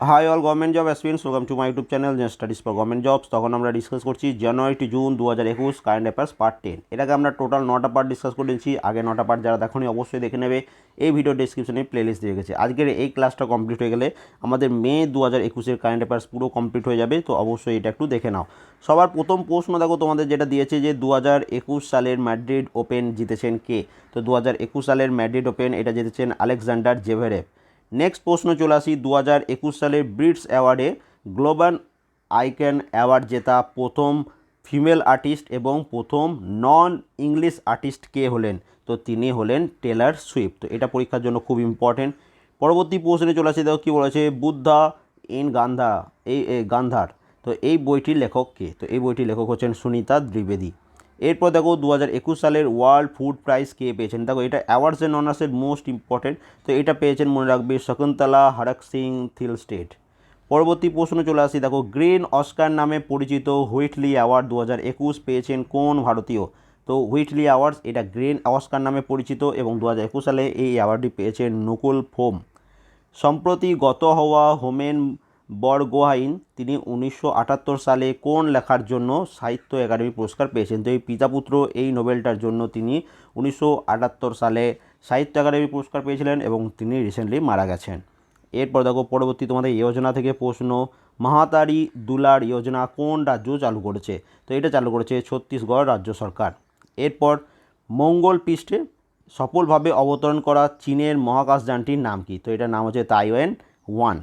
Hi all government job aspirants welcome to my YouTube channel studies for government jobs তখন আমরা discuss করছি জানুয়ারি two June দু হাজার একুশ কারেন্ট অ্যাফেয়ার্স পার্ট টেন এটাকে আমরা টোটাল নটা পার্ট ডিসকাস করে দিচ্ছি আগে নটা পার্ট যারা দেখনি, অবশ্যই দেখে নেবে। এই ভিডিও ডিসক্রিপশনে প্লেলিস্ট দিয়ে গেছে। আজকের এই ক্লাসটা কমপ্লিট হয়ে গেলে আমাদের মে দু হাজার একুশের কারেন্ট অ্যাফেয়ার্স পুরো কমপ্লিট হয়ে যাবে। তো অবশ্যই এটা একটু দেখে নাও। সবার প্রথম প্রশ্ন দেখো, তোমাদের যেটা দিয়েছে যে দু হাজার একুশ সালের ম্যাড্রিড ওপেন জিতেছেন কে? তো দু হাজার একুশ সালের ম্যাড্রিড ওপেন এটা জিতেছেন আলেকজান্ডার জেভেরেভ নেক্সট প্রশ্ন চলে আসি দু হাজার একুশ সালের ব্রিটস অ্যাওয়ার্ডে গ্লোবাল আইক্যান অ্যাওয়ার্ড জেতা প্রথম ফিমেল আর্টিস্ট এবং প্রথম নন ইংলিশ আর্টিস্ট কে হলেন? তো তিনি হলেন টেলার সুইফট। তো এটা পরীক্ষার জন্য খুব ইম্পর্টেন্ট পরবর্তী প্রশ্নে চলে আসি, দেখো কী বলেছে, বুদ্ধা ইন গান্ধা এই, গান্ধার। তো এই বইটির লেখক কে? তো এই বইটির লেখক হচ্ছেন সুনিতা দ্বিবেদী। এরপর দেখো দু হাজার একুশ সালের ওয়ার্ল্ড ফুড প্রাইজ কে পেয়েছেন? দেখো এটা অ্যাওয়ার্ডস অ্যান্ড অনার্সের মোস্ট ইম্পর্টেন্ট তো এটা পেয়েছেন মনে রাখবে শকুন্তলা, হরক সিং, থিল স্টেট। পরবর্তী প্রশ্ন চলে আসি। দেখো গ্রিন অস্কার নামে পরিচিত হুইটলি অ্যাওয়ার্ড দু হাজার একুশ পেয়েছেন কোন ভারতীয়? তো হুইটলি অ্যাওয়ার্ডস, এটা গ্রিন অস্কার নামে পরিচিত এবং দু হাজার একুশ সালে এই অ্যাওয়ার্ডটি পেয়েছেন নকুল ফোম। সম্প্রতি গত হওয়া হোমেন বরগোহাইন, তিনি উনিশশো আটাত্তর সালে কোন লেখার জন্য সাহিত্য একাডেমি পুরস্কার পেয়েছেন? তো এই পিতাপুত্র এই নোবেলটার জন্য তিনি উনিশশো আটাত্তর সালে সাহিত্য একাডেমি পুরস্কার পেয়েছিলেন এবং তিনি রিসেন্টলি মারা গেছেন। এরপর দেখো পরবর্তী তোমাদের যোজনা থেকে প্রশ্ন, মহাতারি দুলার যোজনা কোন রাজ্য চালু করেছে? তো এটা চালু করেছে ছত্তিশগড় রাজ্য সরকার। এরপর মঙ্গল পৃষ্ঠে সফলভাবে অবতরণ করা চীনের মহাকাশযানটির নাম কি? তো এটার নাম হচ্ছে তাইওয়ান ওয়ান।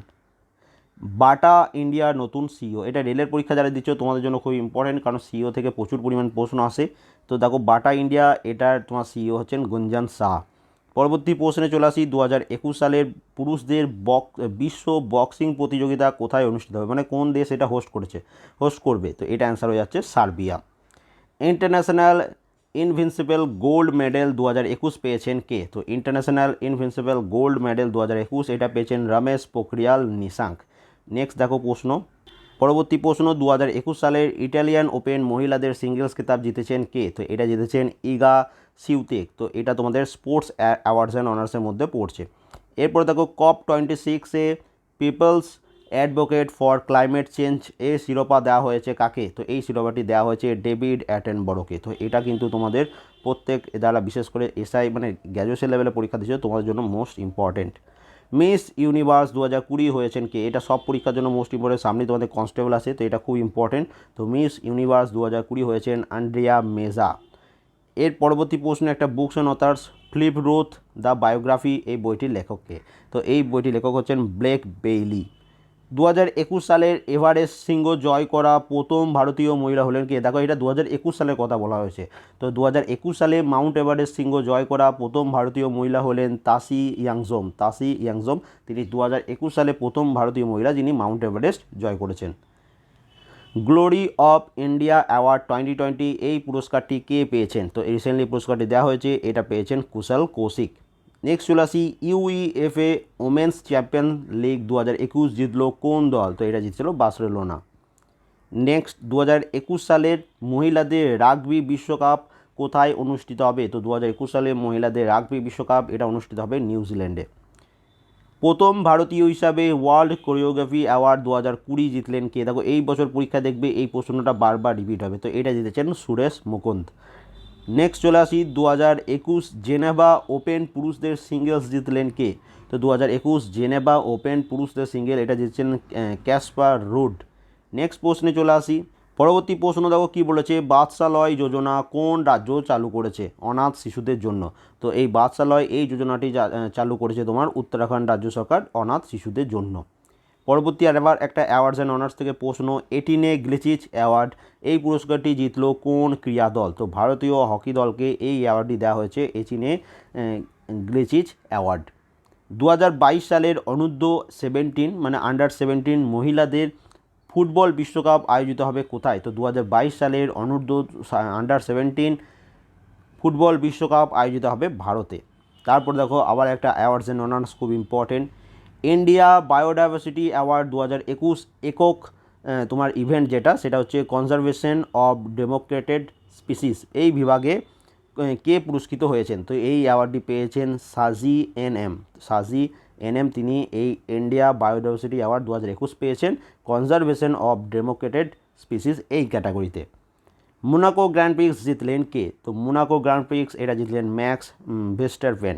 বাটা ইন্ডিয়ার নতুন সিও এটা রেলের পরীক্ষা যারা দিচ্ছ তোমাদের জন্য খুব ইম্পর্টেন্ট কারণ সিও থেকে প্রচুর পরিমাণ প্রশ্ন আসে। তো দেখো, বাটা ইন্ডিয়া, এটার তোমার সিও হচ্ছেন গুঞ্জান শাহ। পরবর্তী প্রশ্নে চলে আসি দু হাজার একুশ সালের পুরুষদের বক, বিশ্ব বক্সিং প্রতিযোগিতা কোথায় অনুষ্ঠিত হবে? মানে কোন দেশ এটা হোস্ট করেছে? হোস্ট করবে। তো এটা অ্যান্সার হয়ে যাচ্ছে Serbia. International invincible gold medal দু হাজার একুশ পেয়েছেন কে? তো ইন্টারন্যাশনাল ইনভিনসিবল গোল্ড মেডেল দু হাজার একুশ এটা পেয়েছেন রমেশ পোখরিয়াল নিশাঙ্ক। নেক্সট দেখো প্রশ্ন। পরবর্তী প্রশ্ন দু হাজার একুশ সালের ইটালিয়ান ওপেন মহিলাদের সিঙ্গেলস খেতাব জিতেছেন কে? তো এটা জিতেছেন ইগা সিউতেক। তো এটা তোমাদের স্পোর্টস অ্যাওয়ার্ডস অ্যান্ড অনার্সের মধ্যে পড়ছে। এরপর দেখো কপ টোয়েন্টি সিক্সে peoples advocate for climate change এ শিরোপা দেওয়া হয়েছে কাকে? তো এই শিরোপাটি দেওয়া হয়েছে ডেভিড অ্যাটেনবরোকে। তো এটা কিন্তু তোমাদের প্রত্যেক, যারা বিশেষ করে এসআই মানে গ্র্যাজুয়েশন লেভেলে পরীক্ষা দিচ্ছে তোমাদের জন্য মোস্ট ইম্পর্টেন্ট। মিস ইউনিভার্স দু হাজার কুড়ি হয়েছেন কে? এটা সব পরীক্ষার জন্য মোস্ট ইম্পর্টেন্ট সামনে তোমাদের কনস্টেবল আছে তো এটা খুব ইম্পর্টেন্ট তো মিস ইউনিভার্স দু হাজার কুড়ি হয়েছেন আন্ড্রিয়া মেজা। এর পরবর্তী প্রশ্ন একটা books and authors Philip Roth the biography এই বইটির লেখককে তো এই বইটির লেখক হচ্ছেন ব্লেক বেইলি দু একুশ সালের এভারেস্ট শৃঙ্গ জয় করা প্রথম ভারতীয় মহিলা হলেন কে? দেখো, এটা দু একুশ সালের কথা বলা হয়েছে। তো দু একুশ সালে মাউন্ট এভারেস্ট শৃঙ্গ জয় করা প্রথম ভারতীয় মহিলা হলেন তাসি ইয়াংজোম। তাসি ইয়াংজোম, তিনি দু একুশ সালে প্রথম ভারতীয় মহিলা যিনি মাউন্ট এভারেস্ট জয় করেছেন। Glory of India award twenty twenty এই পুরস্কারটি কে পেয়েছেন? তো রিসেন্টলি পুরস্কারটি দেওয়া হয়েছে, এটা পেয়েছেন কুশল কৌশিক। নেক্সট চলে আসি ইউইএফএ ওমেন্স চ্যাম্পিয়ন লিগ দু হাজার একুশ জিতলো কোন দল? তো এটা জিতছিল বার্সেলোনা। নেক্সট দু হাজার একুশ সালের মহিলাদের রাগবি বিশ্বকাপ কোথায় অনুষ্ঠিত হবে? তো দু হাজার একুশ সালে মহিলাদের রাগবি বিশ্বকাপ, এটা অনুষ্ঠিত হবে নিউজিল্যান্ডে। প্রথম ভারতীয় হিসাবে ওয়ার্ল্ড কোরিওগ্রাফি অ্যাওয়ার্ড দু হাজার কুড়ি জিতলেন কে? দেখো, এই বছর পরীক্ষা দেখবে এই প্রশ্নটা বারবার রিপিট হবে। তো এটা জিতেছেন সুরেশ মুকুন্দ। নেক্সট চলে আসি দু হাজার একুশ জেনেভা ওপেন পুরুষদের সিঙ্গেলস জিতলেন কে? তো দু হাজার একুশ জেনেভা ওপেন পুরুষদের সিঙ্গেল, এটা জিতছেন ক্যাসপার রুড। নেক্সট প্রশ্নে চলে আসি, পরবর্তী প্রশ্ন দেখো কী বলেছে বাদশালয় যোজনা কোন রাজ্য চালু করেছে? অনাথ শিশুদের জন্য। তো এই বাদশালয় এই যোজনাটি চালু করেছে তোমার উত্তরাখণ্ড রাজ্য সরকার, অনাথ শিশুদের জন্য। পরবর্তী আর একটা অ্যাওয়ার্ডস অ্যান্ড অনার্স থেকে প্রশ্ন, এটিনে গ্লিচিচ অ্যাওয়ার্ড এই পুরস্কারটি জিতলো কোন ক্রীড়া দল? তো ভারতীয় হকি দলকে এই অ্যাওয়ার্ডটি দেওয়া হয়েছে এচিনে গ্লিচিচ অ্যাওয়ার্ড দু হাজার বাইশ সালের অনূর্ধ্ব সেভেন্টিন মানে আন্ডার সেভেন্টিন মহিলাদের ফুটবল বিশ্বকাপ আয়োজিত হবে কোথায়? তো দু হাজার বাইশ সালের অনূর্ধ্ব আন্ডার সেভেন্টিন ফুটবল বিশ্বকাপ আয়োজিত হবে ভারতে। তারপর দেখো আবার একটা অ্যাওয়ার্ডস অ্যান্ড অনার্স খুব ইম্পর্টেন্ট ইন্ডিয়া বায়োডাইভার্সিটি অ্যাওয়ার্ড দু হাজার একুশ একক তোমার ইভেন্ট যেটা, সেটা হচ্ছে কনজারভেশন অফ ডেমোক্রেটেড স্পিসিস এই বিভাগে কে পুরস্কৃত হয়েছেন? তো এই অ্যাওয়ার্ডটি পেয়েছেন সাজি এন এম। সাজি এনএম তিনি এই ইন্ডিয়া বায়োডাইভার্সিটি অ্যাওয়ার্ড দু হাজার একুশ পেয়েছেন কনজারভেশন অফ ডেমোক্রেটেড স্পিসিস এই ক্যাটাগরিতে মোনাকো গ্র্যান্ড প্রিক্স জিতলেন কে? তো মোনাকো গ্র্যান্ড প্রিক্স এটা জিতলেন ম্যাক্স ভেস্টারভেন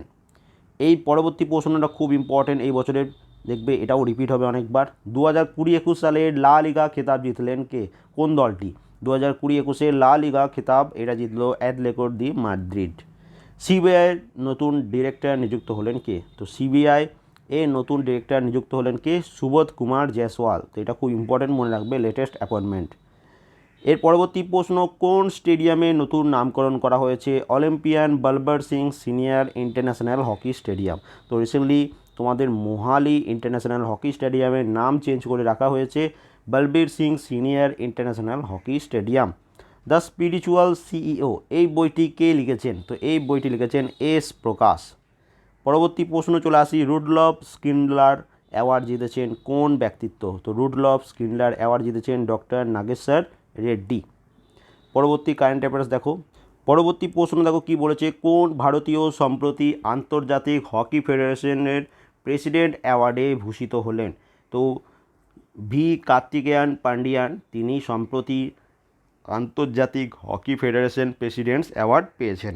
এই পরবর্তী প্রশ্নটা খুব ইম্পর্টেন্ট এই বছরের। দেখবে এটাও রিপিট হবে অনেকবার। দু হাজার কুড়ি একুশ সালে লা লিগা খেতাব জিতলেন কে? কোন দলটি? দু হাজার কুড়ি একুশে লা লিগা খেতাব, এটা জিতলো অ্যাথলেটিকো দি মাদ্রিদ। সিবিআইয়ের নতুন ডিরেক্টর নিযুক্ত হলেন কে? তো সিবিআই এর নতুন ডিরেক্টর নিযুক্ত হলেন কে? সুবোধ কুমার জয়সওয়াল। তো এটা খুব ইম্পর্টেন্ট মনে রাখবে লেটেস্ট অ্যাপয়েন্টমেন্ট এর পরবর্তী প্রশ্ন, কোন স্টেডিয়ামে নতুন নামকরণ করা হয়েছে? Olympian Balbir Singh senior international hockey stadium. তো রিসেন্টলি তোমাদের মোহালি ইন্টারন্যাশনাল হকি স্টেডিয়ামের নাম চেঞ্জ করে রাখা হয়েছে Balbir Singh senior international hockey stadium. The spiritual CEO, এই বইটি কে লিখেছেন? তো এই বইটি লিখেছেন এস প্রকাশ। পরবর্তী প্রশ্ন চলে আসি রুডলভ স্কিন্ডলার অ্যাওয়ার্ড জিতেছেন কোন ব্যক্তিত্ব? তো রুডলভ স্কিন্ডলার অ্যাওয়ার্ড জিতেছেন ডক্টর নাগেশ্বর রেড্ডি পরবর্তী কারেন্ট অ্যাফেয়ার্স দেখো। পরবর্তী প্রশ্ন দেখো, কি বলেছে? কোন ভারতীয় সম্প্রতি আন্তর্জাতিক হকি ফেডারেশনের প্রেসিডেন্ট অ্যাওয়ার্ডে ভূষিত হলেন? তো ভি কার্তিকেয়ান পান্ডিয়ান, তিনি সম্প্রতি আন্তর্জাতিক হকি ফেডারেশন প্রেসিডেন্টস অ্যাওয়ার্ড পেয়েছেন।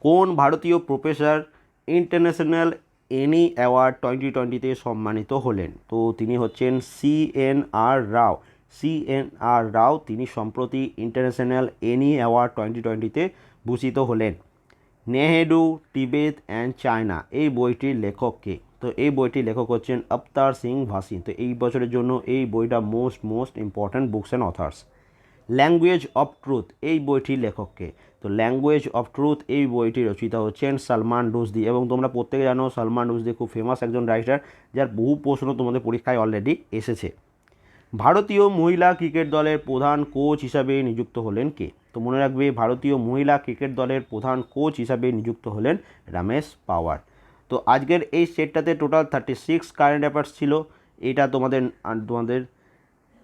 কোন ভারতীয় professor international Eni award twenty টোয়েন্টিতে সম্মানিত হলেন? তো তিনি হচ্ছেন C N R Rao. C N R Rao তিনি সম্প্রতি ইন্টারন্যাশনাল এনি অ্যাওয়ার্ড টোয়েন্টি টোয়েন্টিতে ভূষিত হলেন। নেহেরু টিবেত অ্যান্ড চায়না এই বইটির লেখক কে তো এই বইটির লেখক হচ্ছেন আবতার সিং ভাসি। তো এই বছরের জন্য এই বইটা most most important books and authors. Language of truth এই বইটির লেখককে। তো ল্যাঙ্গুয়েজ অফ ট্রুথ এই বইটি রচিতা হচ্ছেন সালমান রুশদি এবং তোমরা প্রত্যেকে জানো সালমান রুশদি খুব ফেমাস একজন রাইটার যার বহু প্রশ্ন তোমাদের পরীক্ষায় অলরেডি এসেছে। ভারতীয় মহিলা ক্রিকেট দলের প্রধান কোচ হিসাবে নিযুক্ত হলেন কে? তো মনে রাখবে, ভারতীয় মহিলা ক্রিকেট দলের প্রধান কোচ হিসাবে নিযুক্ত হলেন রমেশ পাওয়ার। তো আজকের এই সেটটাতে total thirty six current affairs ছিল। এটা তোমাদের তোমাদের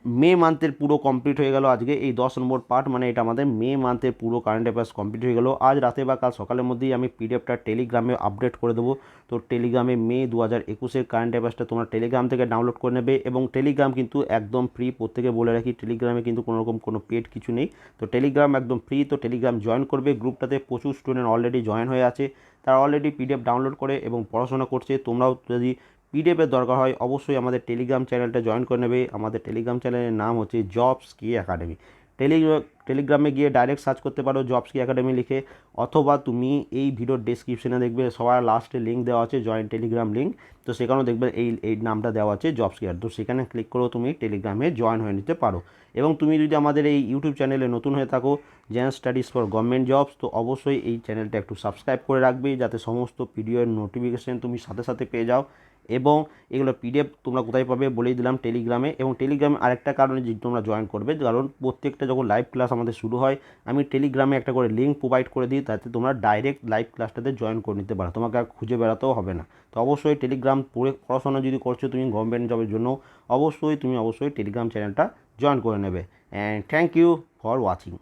মে মান্থের পুরো কমপ্লিট হয়ে গেল আজকে। এই দশ নম্বর পার্ট মানে এটা আমাদের মে মান্থের পুরো কারেন্ট অ্যাফেয়ার্স কমপ্লিট হয়ে গেল। আজ রাতে বা কাল সকালের মধ্যেই আমি পিডিএফটা টেলিগ্রামে আপডেট করে দেবো। তো টেলিগ্রামে মে দু হাজার একুশের কারেন্ট অ্যাফেয়ার্সটা তোমরা টেলিগ্রাম থেকে ডাউনলোড করে নেবে এবং টেলিগ্রাম কিন্তু একদম ফ্রি প্রত্যেকে বলে রাখি টেলিগ্রামে কিন্তু কোনো রকম কোনো পেড কিছু নেই। তো টেলিগ্রাম একদম ফ্রি তো টেলিগ্রাম জয়েন করবে। গ্রুপটাতে প্রচুর স্টুডেন্ট অলরেডি জয়েন হয়ে আছে। তারা অলরেডি পিডিএফ ডাউনলোড করে এবং পড়াশোনা করছে। তোমরাও যদি পিডিএফের দরকার হয়, অবশ্যই আমাদের টেলিগ্রাম চ্যানেলটা জয়েন করে নেবে। আমাদের টেলিগ্রাম চ্যানেলের নাম হচ্ছে জবস কি একাডেমি টেলিগ্রাম টেলিগ্রামে গিয়ে ডাইরেক্ট সার্চ করতে পারো জবস কি একাডেমি লিখে, অথবা তুমি এই ভিডিওর ডিসক্রিপশনে দেখবে, সবার লাস্টে লিঙ্ক দেওয়া আছে জয়েন্ট টেলিগ্রাম লিঙ্ক তো সেখানেও দেখবে এই এই নামটা দেওয়া আছে জবস কেয়ার তো সেখানে ক্লিক করেও তুমি টেলিগ্রামে জয়েন হয়ে নিতে পারো। এবং তুমি যদি আমাদের এই ইউটিউব চ্যানেলে নতুন হয়ে থাকো gen studies for government jobs তো অবশ্যই এই চ্যানেলটা একটু সাবস্ক্রাইব করে রাখবে, যাতে সমস্ত ভিডিওর নোটিফিকেশান তুমি সাথে সাথে পেয়ে যাও। এবং এগুলো পিডিএফ তোমরা কোথায় পাবে বলেই দিলাম টেলিগ্রামে এবং টেলিগ্রামে আরেকটা কারণে যে তোমরা জয়েন করবে। কারণ প্রত্যেকটা যখন লাইভ ক্লাস আমাদের শুরু হয়, আমি টেলিগ্রামে একটা করে লিঙ্ক প্রোভাইড করে দিই, তাতে তোমরা ডাইরেক্ট লাইভ ক্লাসটাতে জয়েন করে নিতে পারো। তোমাকে আর খুঁজে বেড়াতেও হবে না। তো অবশ্যই টেলিগ্রাম পড়ে, পড়াশোনা যদি করছ তুমি গভর্নমেন্ট জবের জন্য, অবশ্যই, তুমি অবশ্যই টেলিগ্রাম চ্যানেলটা জয়েন করে নেবে। And thank you for watching